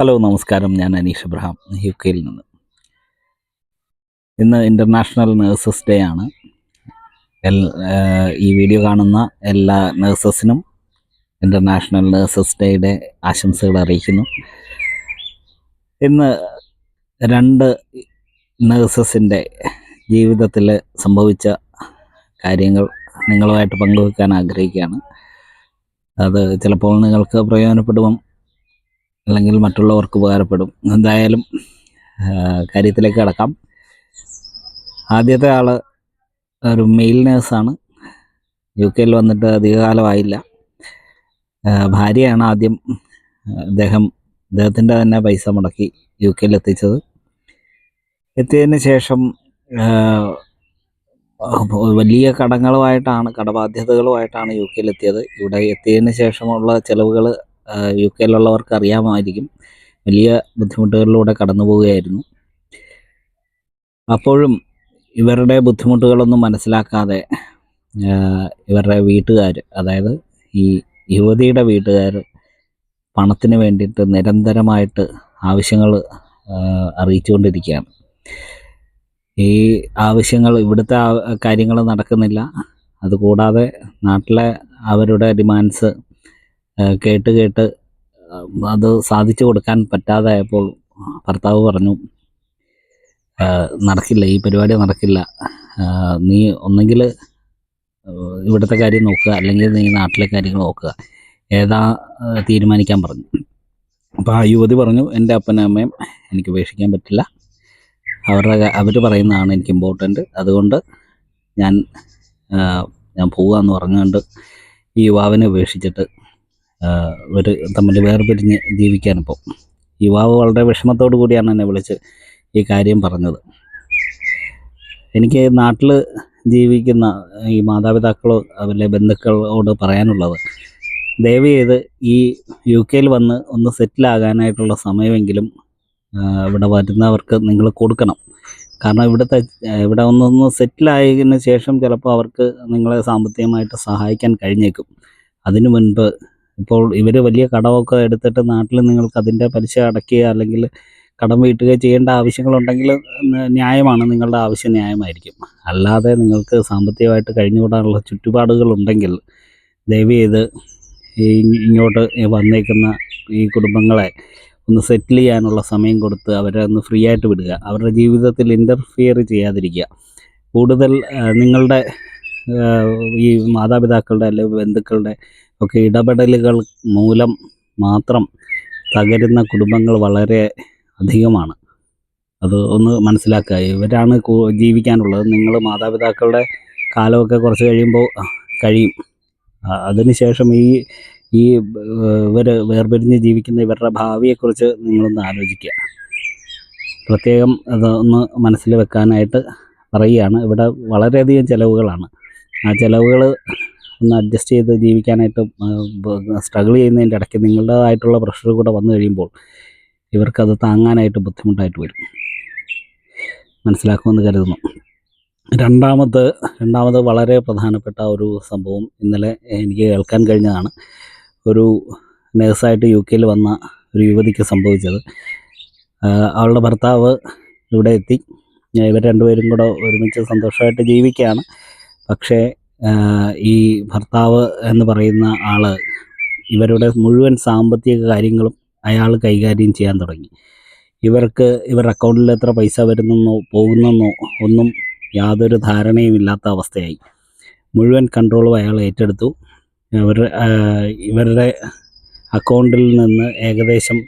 Hello നമസ്കാരം. ഞാൻ Aneesh Abraham U കെയിൽ നിന്ന്. ഇന്ന് ഇന്റർനാഷണൽ നേഴ്സസ് ഡേ ആണ്. ഈ വീഡിയോ കാണുന്ന എല്ലാ നേഴ്സസിനും ഇന്റർനാഷണൽ നേഴ്സസ് ഡേയുടെ ആശംസകൾ അറിയിക്കുന്നു. ഇന്ന് രണ്ട് നേഴ്സസിന്റെ ജീവിതത്തിൽ സംഭവിച്ച കാര്യങ്ങൾ നിങ്ങളുമായിട്ട് പങ്കുവെക്കാൻ ആഗ്രഹിക്കുകയാണ്. അത് ചിലപ്പോൾ നിങ്ങൾക്ക് പ്രയോജനപ്പെടും. അല്ലെങ്കിൽ മറ്റുള്ളവർക്ക് ഉപകാരപ്പെടും. എന്തായാലും കാര്യത്തിലേക്ക് കടക്കാം. ആദ്യത്തെ ആൾ ഒരു മെയിൽ നേഴ്സാണ്. യു കെയിൽ വന്നിട്ട് അധികകാലമായില്ല. ഭാര്യയാണ് ആദ്യം അദ്ദേഹം അദ്ദേഹത്തിന്റെ തന്നെ പൈസ മുടക്കി യു കെയിൽ എത്തിച്ചത്. എത്തിയതിന് ശേഷം വലിയ കടങ്ങളുമായിട്ടാണ് കടബാധ്യതകളുമായിട്ടാണ് യു കെയിൽ എത്തിയത്. ഇവിടെ എത്തിയതിന് ശേഷമുള്ള ചിലവുകൾ യു കെയിലുള്ളവർക്ക് അറിയാമായിരിക്കും. വലിയ ബുദ്ധിമുട്ടുകളിലൂടെ കടന്നു പോവുകയായിരുന്നു. അപ്പോഴും ഇവരുടെ ബുദ്ധിമുട്ടുകളൊന്നും മനസ്സിലാക്കാതെ ഇവരുടെ വീട്ടുകാർ അതായത് ഈ യുവതിയുടെ വീട്ടുകാർ പണത്തിന് വേണ്ടിയിട്ട് നിരന്തരമായിട്ട് ആവശ്യങ്ങൾ അറിയിച്ചുകൊണ്ടിരിക്കുകയാണ്. ഈ ആവശ്യങ്ങൾ ഇവിടുത്തെ കാര്യങ്ങൾ നടക്കുന്നില്ല. അതുകൂടാതെ നാട്ടിലെ അവരുടെ ഡിമാൻഡ്സ് കേട്ട് കേട്ട് അത് സാധിച്ചു കൊടുക്കാൻ പറ്റാതായപ്പോൾ ഭർത്താവ് പറഞ്ഞു നടക്കില്ല ഈ പരിപാടി നടക്കില്ല. നീ ഒന്നെങ്കിൽ ഇവിടുത്തെ കാര്യം നോക്കുക അല്ലെങ്കിൽ നീ നാട്ടിലെ കാര്യങ്ങൾ നോക്കുക. ഏതാ തീരുമാനിക്കാൻ പറഞ്ഞു. അപ്പോൾ ആ യുവതി പറഞ്ഞു എന്റെ അപ്പനും അമ്മയും എനിക്ക് ഉപേക്ഷിക്കാൻ പറ്റില്ല. അവരുടെ അവർ പറയുന്നതാണ് എനിക്ക് ഇമ്പോർട്ടന്റ് അതുകൊണ്ട് ഞാൻ ഞാൻ പോവുക എന്ന് പറഞ്ഞുകൊണ്ട് ഈ യുവാവിനെ ഉപേക്ഷിച്ചിട്ട് ഇവർ തമ്മിൽ വേർപിരിഞ്ഞ് ജീവിക്കാനിപ്പോൾ യുവാവ് വളരെ വിഷമത്തോടു കൂടിയാണ് എന്നെ വിളിച്ച് ഈ കാര്യം പറഞ്ഞത്. എനിക്ക് നാട്ടിൽ ജീവിക്കുന്ന ഈ മാതാപിതാക്കളോ അവരുടെ ബന്ധുക്കളോട് പറയാനുള്ളത് ദയവ് ചെയ്ത് ഈ യു കെയിൽ വന്ന് ഒന്ന് സെറ്റിലാകാനായിട്ടുള്ള സമയമെങ്കിലും ഇവിടെ വരുന്നവർക്ക് നിങ്ങൾ കൊടുക്കണം. കാരണം ഇവിടുത്തെ ഇവിടെ ഒന്നൊന്ന് സെറ്റിലായതിനു ശേഷം ചിലപ്പോൾ അവർക്ക് നിങ്ങളെ സാമ്പത്തികമായിട്ട് സഹായിക്കാൻ കഴിഞ്ഞേക്കും. അതിനു മുൻപ് ഇപ്പോൾ ഇവർ വലിയ കടമൊക്കെ എടുത്തിട്ട് നാട്ടിൽ നിങ്ങൾക്ക് അതിന്റെ പലിശ അടയ്ക്കുക അല്ലെങ്കിൽ കടം വീട്ടുക ചെയ്യേണ്ട ആവശ്യങ്ങളുണ്ടെങ്കിൽ ന്യായമാണ്. നിങ്ങളുടെ ആവശ്യം ന്യായമായിരിക്കും. അല്ലാതെ നിങ്ങൾക്ക് സാമ്പത്തികമായിട്ട് കഴിഞ്ഞുകൂടാനുള്ള ചുറ്റുപാടുകളുണ്ടെങ്കിൽ ദയവ് ചെയ്ത് ഈ ഇങ്ങോട്ട് വന്നേക്കുന്ന ഈ കുടുംബങ്ങളെ ഒന്ന് സെറ്റിൽ ചെയ്യാനുള്ള സമയം കൊടുത്ത് അവരെ ഒന്ന് ഫ്രീ ആയിട്ട് വിടുക. അവരുടെ ജീവിതത്തിൽ ഇന്റർഫിയർ ചെയ്യാതിരിക്കുക. കൂടുതൽ നിങ്ങളുടെ ഈ മാതാപിതാക്കളുടെ അല്ലെങ്കിൽ ബന്ധുക്കളുടെ ഒക്കെ ഇടപെടലുകൾ മൂലം മാത്രം തകരുന്ന കുടുംബങ്ങൾ വളരെ അധികമാണ്. അത് ഒന്ന് മനസ്സിലാക്കുക. ഇവരാണ് ജീവിക്കാനുള്ളത്. നിങ്ങൾ മാതാപിതാക്കളുടെ കാലമൊക്കെ കുറച്ച് കഴിയുമ്പോൾ കഴിയും. അതിനുശേഷം ഈ ഈ ഇവർ വേർപിരിഞ്ഞ് ജീവിക്കുന്ന ഇവരുടെ ഭാവിയെക്കുറിച്ച് നിങ്ങളൊന്ന് ആലോചിക്കുക. പ്രത്യേകം അതൊന്ന് മനസ്സിൽ വെക്കാനായിട്ട് പറയുകയാണ്. ഇവിടെ വളരെയധികം ചിലവുകളാണ്. ആ ചിലവുകൾ ഒന്ന് അഡ്ജസ്റ്റ് ചെയ്ത് ജീവിക്കാനായിട്ട് സ്ട്രഗിൾ ചെയ്യുന്നതിന്റെ ഇടയ്ക്ക് നിങ്ങളുടേതായിട്ടുള്ള പ്രഷർ കൂടെ വന്നു കഴിയുമ്പോൾ ഇവർക്കത് താങ്ങാനായിട്ട് ബുദ്ധിമുട്ടായിട്ട് വരും. മനസ്സിലാക്കുമെന്ന് കരുതുന്നു. രണ്ടാമത് രണ്ടാമത് വളരെ പ്രധാനപ്പെട്ട ഒരു സംഭവം ഇന്നലെ എനിക്ക് കേൾക്കാൻ കഴിഞ്ഞതാണ്. ഒരു നേഴ്സായിട്ട് യു കെയിൽ വന്ന ഒരു യുവതിക്ക് സംഭവിച്ചത്. അവളുടെ ഭർത്താവ് ഇവിടെ എത്തി. ഇവർ രണ്ടുപേരും കൂടെ ഒരുമിച്ച് സന്തോഷമായിട്ട് ജീവിക്കുകയാണ്. പക്ഷേ ഈ ഭർത്താവ് എന്ന് പറയുന്ന ആൾ ഇവരുടെ മുഴുവൻ സാമ്പത്തിക കാര്യങ്ങളും അയാൾ കൈകാര്യം ചെയ്യാൻ തുടങ്ങി. ഇവർക്ക് ഇവരുടെ അക്കൗണ്ടിൽ എത്ര പൈസ വരുന്നെന്നോ പോകുന്നെന്നോ ഒന്നും യാതൊരു ധാരണയും ഇല്ലാത്ത അവസ്ഥയായി. മുഴുവൻ കൺട്രോളും അയാൾ ഏറ്റെടുത്തു. അവരുടെ ഇവരുടെ അക്കൗണ്ടിൽ നിന്ന് ഏകദേശം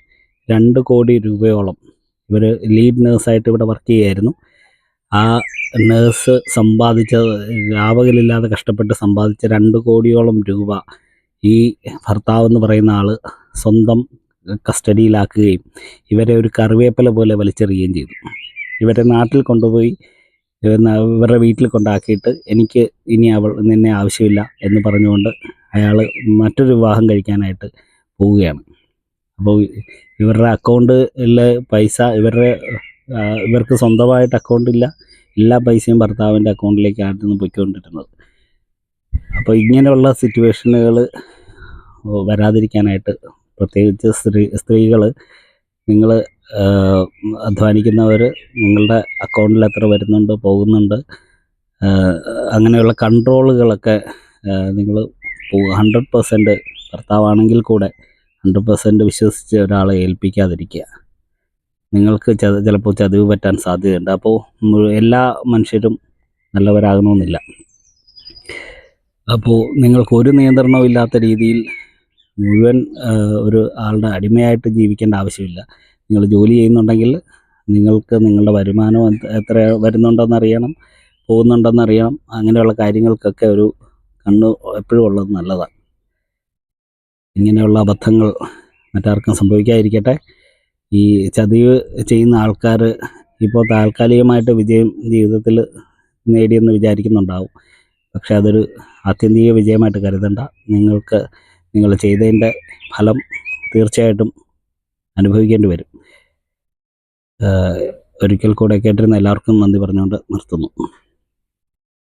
രണ്ട് കോടി രൂപയോളം ഇവർ ലീഡ് നേഴ്സായിട്ട് ഇവിടെ വർക്ക് ചെയ്യായിരുന്നു ആ നേഴ്സ് സമ്പാദിച്ച രാപകലില്ലാതെ കഷ്ടപ്പെട്ട് സമ്പാദിച്ച രണ്ട് കോടിയോളം രൂപ ഈ ഭർത്താവ് എന്ന് പറയുന്ന ആൾ സ്വന്തം കസ്റ്റഡിയിലാക്കുകയും ഇവരെ ഒരു കറിവേപ്പില പോലെ വലിച്ചെറിയുകയും ചെയ്തു. ഇവരെ നാട്ടിൽ കൊണ്ടുപോയി ഇവ- ഇവരുടെ വീട്ടിൽ കൊണ്ടാക്കിയിട്ട് എനിക്ക് ഇനി അവൾ നിന്നെ ആവശ്യമില്ല എന്ന് പറഞ്ഞുകൊണ്ട് അയാൾ മറ്റൊരു വിവാഹം കഴിക്കാനായിട്ട് പോവുകയാണ്. അപ്പോൾ ഇവരുടെ അക്കൗണ്ടിലെ പൈസ ഇവരുടെ ഇവർക്ക് സ്വന്തമായിട്ട് അക്കൗണ്ടില്ല എല്ലാ പൈസയും ഭർത്താവിന്റെ അക്കൗണ്ടിലേക്കാണ് നിന്ന് പൊയ്ക്കൊണ്ടിരുന്നത്. അപ്പോൾ ഇങ്ങനെയുള്ള സിറ്റുവേഷനുകൾ വരാതിരിക്കാനായിട്ട് പ്രത്യേകിച്ച് സ്ത്രീ സ്ത്രീകൾ നിങ്ങൾ അധ്വാനിക്കുന്നവർ നിങ്ങളുടെ അക്കൗണ്ടിൽ എത്ര വരുന്നുണ്ട് പോകുന്നുണ്ട് അങ്ങനെയുള്ള കൺട്രോളുകളൊക്കെ നിങ്ങൾ ഹൺഡ്രഡ് പെർസെന്റ് ഭർത്താവാണെങ്കിൽ കൂടെ ഹൺഡ്രഡ് പെർസെന്റ് വിശ്വസിച്ച് ഒരാളെ ഏൽപ്പിക്കാതിരിക്കുക. നിങ്ങൾക്ക് ചിലപ്പോൾ ചതിവ് പറ്റാൻ സാധ്യതയുണ്ട്. അപ്പോൾ എല്ലാ മനുഷ്യരും നല്ലവരാകണമെന്നില്ല. അപ്പോൾ നിങ്ങൾക്ക് ഒരു നിയന്ത്രണവും ഇല്ലാത്ത രീതിയിൽ മുഴുവൻ ഒരു ആളുടെ അടിമയായിട്ട് ജീവിക്കേണ്ട ആവശ്യമില്ല. നിങ്ങൾ ജോലി ചെയ്യുന്നുണ്ടെങ്കിൽ നിങ്ങൾക്ക് നിങ്ങളുടെ വരുമാനം എത്ര വരുന്നുണ്ടെന്ന് അറിയണം പോകുന്നുണ്ടെന്ന് അറിയണം അങ്ങനെയുള്ള കാര്യങ്ങൾക്കൊക്കെ ഒരു കണ്ണ് എപ്പോഴും ഉള്ളത് നല്ലതാണ്. ഇങ്ങനെയുള്ള അബദ്ധങ്ങൾ മറ്റാർക്കും സംഭവിക്കാതിരിക്കട്ടെ. ഈ ചതിവ് ചെയ്യുന്ന ആൾക്കാർ ഇപ്പോൾ താൽക്കാലികമായിട്ട് വിജയം ജീവിതത്തിൽ നേടിയെന്ന് വിചാരിക്കുന്നുണ്ടാവും. പക്ഷെ അതൊരു ആത്യന്തിക വിജയമായിട്ട് കരുതണ്ട. നിങ്ങൾക്ക് നിങ്ങൾ ചെയ്തതിന്റെ ഫലം തീർച്ചയായിട്ടും അനുഭവിക്കേണ്ടി വരും. ഒരിക്കൽ കൂടെ കേട്ടിരുന്ന എല്ലാവർക്കും നന്ദി പറഞ്ഞുകൊണ്ട് നിർത്തുന്നു.